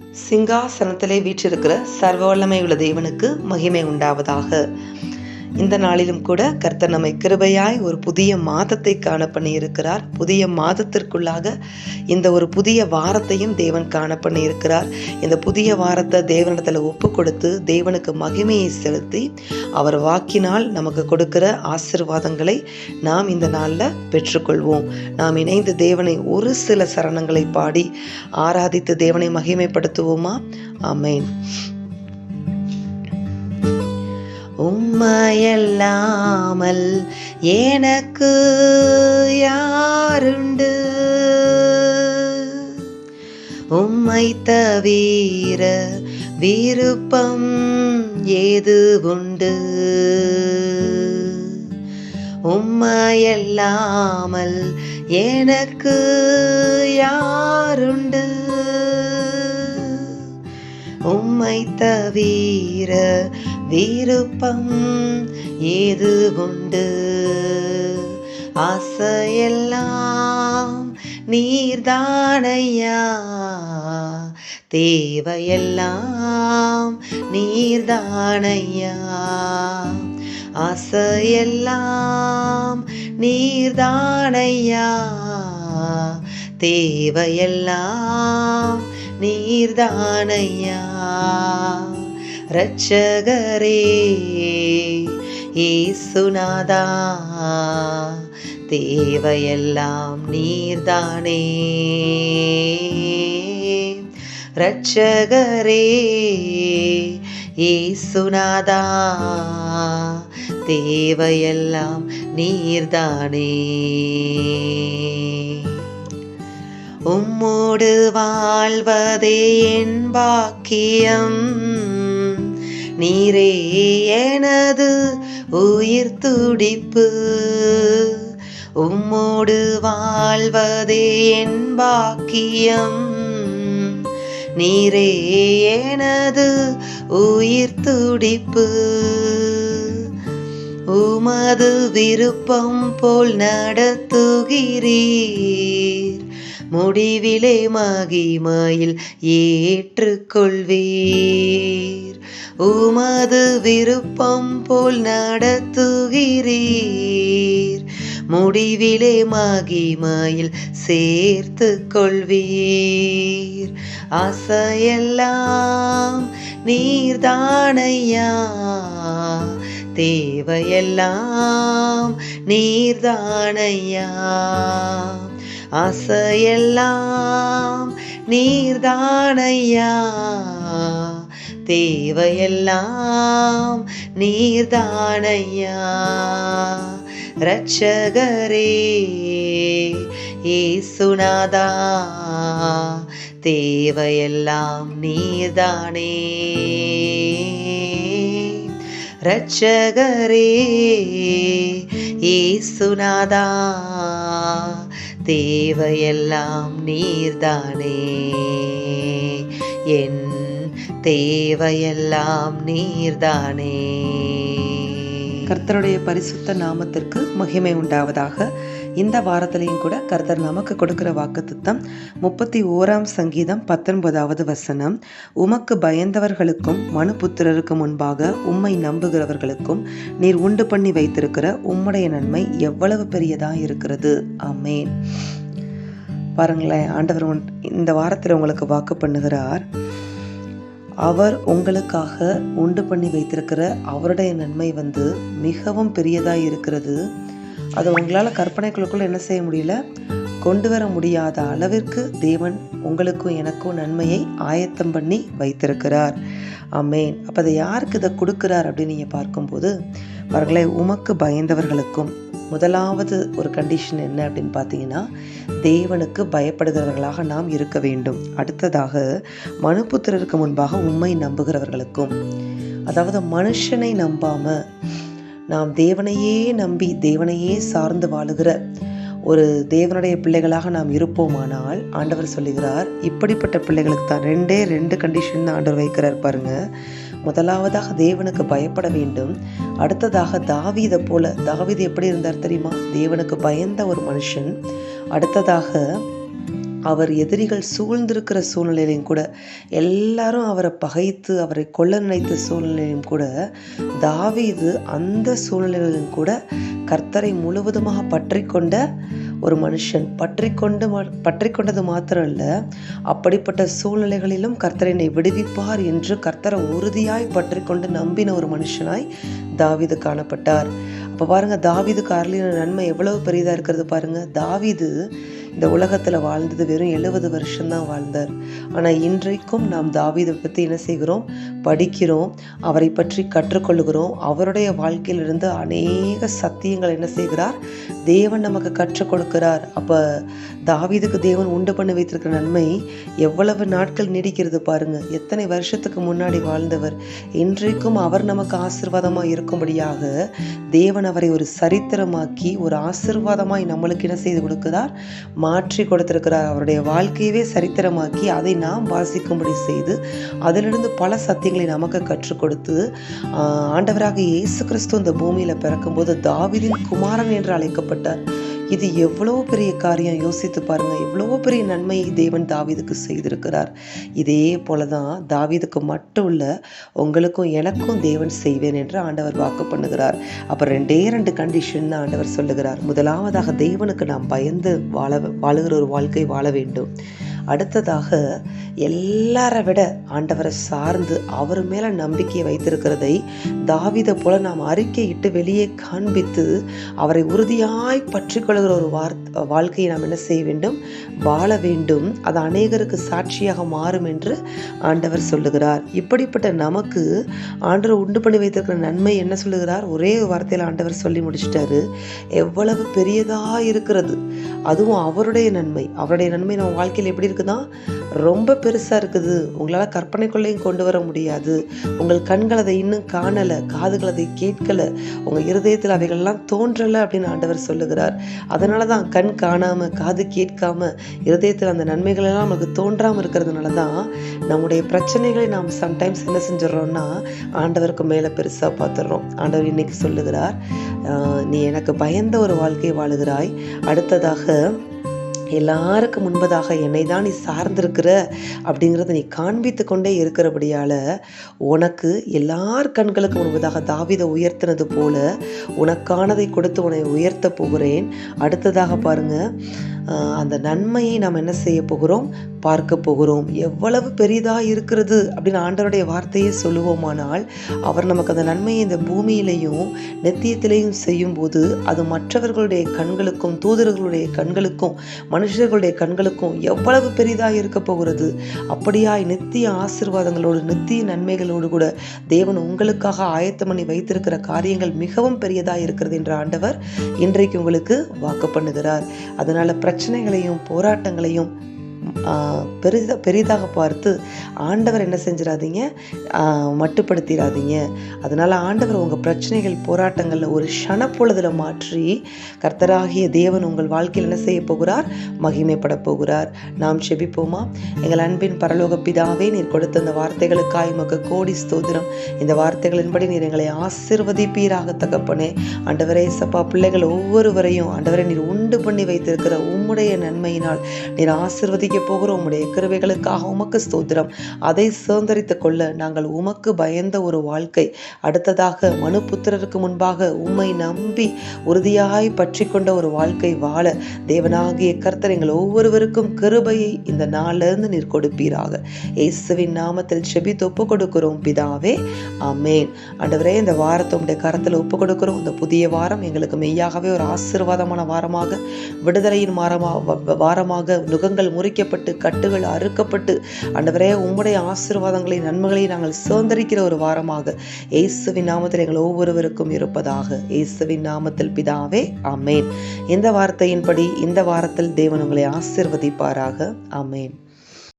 சிங்காசனத்திலே வீற்றிருக்கிற சர்வவல்லமை உள்ள தேவனுக்கு மகிமை உண்டாவதாக. இந்த நாளிலும் கூட கர்த்தர் நம்மை கிருபையாய் ஒரு புதிய மாதத்தை காண பண்ணியிருக்கிறார் புதிய மாதத்திற்குள்ளாக இந்த ஒரு புதிய வாரத்தையும் தேவன் காண பண்ணியிருக்கிறார் இந்த புதிய வாரத்தை தேவனிடத்தில் ஒப்பு கொடுத்து தேவனுக்கு மகிமையை செலுத்தி அவர் வாக்கினால் நமக்கு கொடுக்கிற ஆசிர்வாதங்களை நாம் இந்த நாளில் பெற்றுக்கொள்வோம். நாம் இணைந்து தேவனை ஒரு சில சரணங்களை பாடி ஆராதித்து தேவனை மகிமைப்படுத்துவோமா? ஆமேன். உம்மையல்லாமல் எனக்கு யாருண்டு? உம்மை தவிர விருப்பம் ஏது உண்டு உம்மையல்லாமல் எனக்கு யாருண்டு? உம்மை தவிர விருப்பம் ஏது உண்டு ஆசையெல்லாம் நீர்தானையா? தேவையெல்லாம் நீர்தானையா? ஆசையெல்லாம் நீர்தானையா? தேவையெல்லாம் நீர்தானையா? ரட்சகரே ஏசுநாதா தேவையெல்லாம் நீர்தானே. ரட்சகரே ஏசுநாதா தேவையெல்லாம் நீர்தானே. உம்மோடு வாழ்வதே என் பாக்கியம். நீரே எனது உயிர் துடிப்பு. உம்மோடு வாழ்வதே என் பாக்கியம். நீரே எனது உயிர் துடிப்பு. உமது விருப்பம் போல் நடத்துகிறீர். முடிவிலே மகிமையில் ஏற்றுக்கொள்வீர். உமது விருப்பம் போல் நடத்துகிறீர். முடிவிலே மகிமையில் சேர்த்து கொள்வீர் ஆசையெல்லாம் நீர்தானையா? தேவையெல்லாம் நீர்தானையா? ஆசையெல்லாம் நீர்தானையா? தேவையெல்லாம் நீர்தானையா? ரட்சகரே ஏசுநாதா தேவையெல்லாம் நீர்தானே? ரட்சகரே ஏசுநாதா தேவையெல்லாம் நீர்தானே. என் தேவையெல்லாம் நீர்தானே. கர்த்தருடைய பரிசுத்த நாமத்திற்கு மகிமை உண்டாவதாக. இந்த வாரத்திலையும் கூட கர்த்தர் நமக்கு கொடுக்கிற வாக்குத்தம் முப்பத்தி ஓராம் சங்கீதம் பத்தொன்பதாவது வசனம். உமக்கு பயந்தவர்களுக்கும் மனுபுத்திரருக்கு முன்பாக உம்மை நம்புகிறவர்களுக்கும் நீர் உண்டு பண்ணி வைத்திருக்கிற உம்முடைய நன்மை எவ்வளவு பெரியதாக இருக்கிறது. அமேன் பாருங்களேன் ஆண்டவர் இந்த வாரத்தில் உங்களுக்கு வாக்கு பண்ணுகிறார். அவர் உங்களுக்காக உண்டு பண்ணி வைத்திருக்கிற அவருடைய நன்மை வந்து மிகவும் பெரியதாக இருக்கிறது. அதை உங்களால் கற்பனைக்குள்ளுக்குள்ள என்ன செய்ய முடியல? கொண்டு வர முடியாத அளவிற்கு தேவன் உங்களுக்கும் எனக்கும் நன்மையை ஆயத்தம் பண்ணி வைத்திருக்கிறார். அமேன் அப்போ அதை யாருக்கு இதை கொடுக்குறார் அப்படின்னு நீங்கள் பார்க்கும்போது பாருங்களேன் உமக்கு பயந்தவர்களுக்கும் முதலாவது ஒரு கண்டிஷன் என்ன அப்படின்னு பார்த்தீங்கன்னா தேவனுக்கு பயப்படுகிறவர்களாக நாம் இருக்க வேண்டும். அடுத்ததாக மனுபுத்திரருக்கு முன்பாக உண்மை நம்புகிறவர்களுக்கும். அதாவது மனுஷனை நம்பாமல் நாம் தேவனையே நம்பி தேவனையே சார்ந்து வாழுகிற ஒரு தேவனுடைய பிள்ளைகளாக நாம் இருப்போமானால் ஆண்டவர் சொல்லுகிறார் இப்படிப்பட்ட பிள்ளைகளுக்கு தான் ரெண்டே ரெண்டு கண்டிஷன் தான் ஆண்டவர் வைக்கிறார் பாருங்க. முதலாவதாக தேவனுக்கு பயப்பட வேண்டும். அடுத்ததாக தாவீதை போல தாவீது எப்படி இருந்தார் தெரியுமா? தேவனுக்கு பயந்த ஒரு மனுஷன். அடுத்ததாக அவர் எதிரிகள் சூழ்ந்திருக்கிற சூழ்நிலையிலையும் கூட எல்லாரும் அவரை பகைத்து அவரை கொல்ல நினைத்த சூழ்நிலையிலும் கூட தாவீது அந்த சூழ்நிலையிலும் கூட கர்த்தரை முழுவதுமாக பற்றி கொண்ட ஒரு மனுஷன். பற்றி கொண்டு பற்றி கொண்டது மாத்திரம் அல்ல அப்படிப்பட்ட சூழ்நிலைகளிலும் கர்த்தர் என்னை விடுவிப்பார் என்று கர்த்தரை உறுதியாய் பற்றி கொண்டு நம்பின ஒரு மனுஷனாய் தாவிது காணப்பட்டார். அப்போ பாருங்க தாவீதுக்கு அருளின நன்மை எவ்வளவு பெரியதாக இருக்கிறது பாருங்கள் தாவிது இந்த உலகத்தில் வாழ்ந்தது வெறும் எழுபது வருஷம்தான் வாழ்ந்தார். ஆனால் இன்றைக்கும் நாம் தாவீதை பற்றி என்ன செய்கிறோம்? படிக்கிறோம் அவரை பற்றி கற்றுக்கொள்கிறோம். அவருடைய வாழ்க்கையிலிருந்து அநேக சத்தியங்கள் என்ன செய்கிறார்? தேவன் நமக்கு கற்றுக் கொடுக்கிறார். அப்போ தாவீதுக்கு தேவன் உண்டு பண்ணி வைத்திருக்கிற நன்மை எவ்வளவு நாட்கள் நீடிக்கிறது பாருங்கள் எத்தனை வருஷத்துக்கு முன்னாடி வாழ்ந்தவர். இன்றைக்கும் அவர் நமக்கு ஆசிர்வாதமாக இருக்கும்படியாக தேவன் அவரை ஒரு சரித்திரமாக்கி ஒரு ஆசிர்வாதமாய் நம்மளுக்கு என்ன செய்து கொடுக்கிறார்? மாற்றி கொடுத்திருக்கிறார் அவருடைய வாழ்க்கையவே சரித்திரமாக்கி அதை நாம் வாசிக்கும்படி செய்து அதிலிருந்து பல சத்தியங்களை நமக்கு கற்றுக் கொடுத்து ஆண்டவராக இயேசு கிறிஸ்து இந்த பூமியில் பிறக்கும்போது தாவிதின் குமாரன் என்று அழைக்கப்பட்டார் இது எவ்வளோ பெரிய காரியம்? யோசித்து பாருங்க. எவ்வளோ பெரிய நன்மையை தேவன் தாவிதுக்கு செய்திருக்கிறார். இதே போல தான் தாவிதுக்கு மட்டும் இல்லை உங்களுக்கும் எனக்கும் தேவன் செய்வேன் என்று ஆண்டவர் வாக்கு பண்ணுகிறார். அப்போ ரெண்டே ரெண்டு கண்டிஷன் தான் ஆண்டவர் சொல்லுகிறார். முதலாவதாக தேவனுக்கு நாம் பயந்து வாழ வாழுகிற ஒரு வாழ்க்கை வாழ வேண்டும். அடுத்ததாக எல்லாரை விட ஆண்டவரை சார்ந்து அவர் மேலே நம்பிக்கையை வைத்திருக்கிறதை தாவிதை போல நாம் அறிக்கையிட்டு வெளியே காண்பித்து அவரை உறுதியாய் பற்றி கொள்கிற ஒரு வார்த்தை வாழ்க்கையை நாம் என்ன செய்ய வேண்டும்? வாழ வேண்டும். அது அநேகருக்கு சாட்சியாக மாறும் என்று ஆண்டவர் சொல்லுகிறார். இப்படிப்பட்ட நமக்கு ஆண்டவர் உண்டு பண்ணி வைத்திருக்கிற நன்மை என்ன சொல்லுகிறார்? ஒரே வார்த்தையில் ஆண்டவர் சொல்லி முடிச்சிட்டாரு. எவ்வளவு பெரியதாக இருக்கிறது. அதுவும் அவருடைய நன்மை. அவருடைய நன்மை நம்ம வாழ்க்கையில் எப்படி இருக்குதா ரொம்ப பெருசாக இருக்குது. உங்களால் கற்பனைக்குள்ளேயும் கொண்டு வர முடியாது. உங்கள் கண்கள் அதை இன்னும் காணலை காதுகள் அதை கேட்கலை. உங்கள் இருதயத்தில் அவைகள்லாம் தோன்றலை அப்படின்னு ஆண்டவர் சொல்லுகிறார். அதனால தான் கண் காணாமல் காது கேட்காம இருதயத்தில் அந்த நன்மைகள் எல்லாம் நமக்கு தோன்றாமல் இருக்கிறதுனால தான் நம்முடைய பிரச்சனைகளை நாம் சம்டைம்ஸ் என்ன செஞ்சிடறோம்னா ஆண்டவருக்கு மேலே பெருசாக பார்த்துடுறோம் ஆண்டவர் இன்னைக்கு சொல்லுகிறார் நீ எனக்கு பயந்த ஒரு வாழ்க்கை வாழுகிறாய். அடுத்ததாக the எல்லாருக்கும் முன்பதாக என்னை தான் நீ சார்ந்திருக்கிற அப்படிங்கிறத நீ காண்பித்து கொண்டே இருக்கிறபடியால் உனக்கு எல்லார் கண்களுக்கு முன்பதாக தாவிதை உயர்த்தினது போல உனக்கானதை கொடுத்து உன்னை உயர்த்த போகிறேன். அடுத்ததாக பாருங்கள் அந்த நன்மையை நாம் என்ன செய்ய போகிறோம்? பார்க்க போகிறோம். எவ்வளவு பெரிதாக இருக்கிறது அப்படின்னு ஆண்டவருடைய வார்த்தையை சொல்லுவோமானால் அவர் நமக்கு அந்த நன்மையை இந்த பூமியிலையும் நெத்தியத்திலையும் செய்யும்போது அது மற்றவர்களுடைய கண்களுக்கும் தூதர்களுடைய கண்களுக்கும் மனுஷர்களுடைய கண்களுக்கும் எவ்வளவு பெரிதாக இருக்க போகிறது? அப்படியாய் நித்திய ஆசிர்வாதங்களோடு நித்திய நன்மைகளோடு கூட தேவன் உங்களுக்காக ஆயத்தம் பண்ணி வைத்திருக்கிற காரியங்கள் மிகவும் பெரியதாக இருக்கிறது என்ற ஆண்டவர் இன்றைக்கு உங்களுக்கு வாக்கு பண்ணுகிறார். அதனால பிரச்சனைகளையும் போராட்டங்களையும் பெரிதாக பெரிதாக பார்த்து ஆண்டவர் என்ன செஞ்சிடாதீங்க மட்டுப்படுத்திடாதீங்க அதனால் ஆண்டவர் உங்கள் பிரச்சனைகள் போராட்டங்களில் ஒரு க்ஷணப்பொழுதில் மாற்றி கர்த்தராகிய தேவன் உங்கள் வாழ்க்கையில் என்ன செய்ய போகிறார்? மகிமைப்பட போகிறார். நாம் செபிப்போமா? எங்கள் அன்பின் பரலோக பிதாவே நீர் கொடுத்த இந்த வார்த்தைகளுக்காய் மக்கு கோடி ஸ்தோதிரம் இந்த வார்த்தைகளின்படி நீர் எங்களை ஆசிர்வதிப்பீராக தகப்பனே. ஆண்டவரே சப்பா பிள்ளைகள் ஒவ்வொருவரையும் ஆண்டவரை நீர் உண்டு பண்ணி வைத்திருக்கிற உம்முடைய நன்மையினால் நீர் செய்ய போகிற உம்முடைய கிருவைகளுக்காக உமக்கு ஸ்தோத்திரம். அதை சுதந்திரித்துக் கொள்ள நாங்கள் உமக்கு பயந்த ஒரு வாழ்க்கை. அடுத்ததாக மனு புத்திரருக்கு முன்பாக உம்மை நம்பி உறுதியாய் பற்றி கொண்ட ஒரு வாழ்க்கை வாழ தேவனாகிய கர்த்தர் எங்கள் ஒவ்வொருவருக்கும் கிருபையை இந்த நாளிலிருந்து நீர் கொடுப்பீராக. இயேசுவின் நாமத்தில் செபி ஒப்பு கொடுக்கிறோம் பிதாவே. அமேன் ஆண்டவரே இந்த வாரத்தை உடைய கரத்தில் ஒப்பு கொடுக்கிறோம். இந்த புதிய வாரம் எங்களுக்கு மெய்யாகவே ஒரு ஆசீர்வாதமான வாரமாக விடுதலையின் வாரமாக வாரமாக நுகங்கள் முறிக்கப்பட்டு கட்டுகள் அறுக்கப்பட்டு ஆண்டவரே உம்முடைய ஆசீர்வாதங்களை நன்மைகளை நாங்கள் சுதந்திரிக்கிற ஒரு வாரமாக இயேசுவின் நாமத்தில் எங்கள் ஒவ்வொருவருக்கும் இருப்பதாக இயேசுவின் நாமத்தில் பிதாவே அமேன் இந்த வார்த்தையின்படி இந்த வாரத்தில் தேவன் உங்களை ஆசிர்வதிப்பாராக அமேன்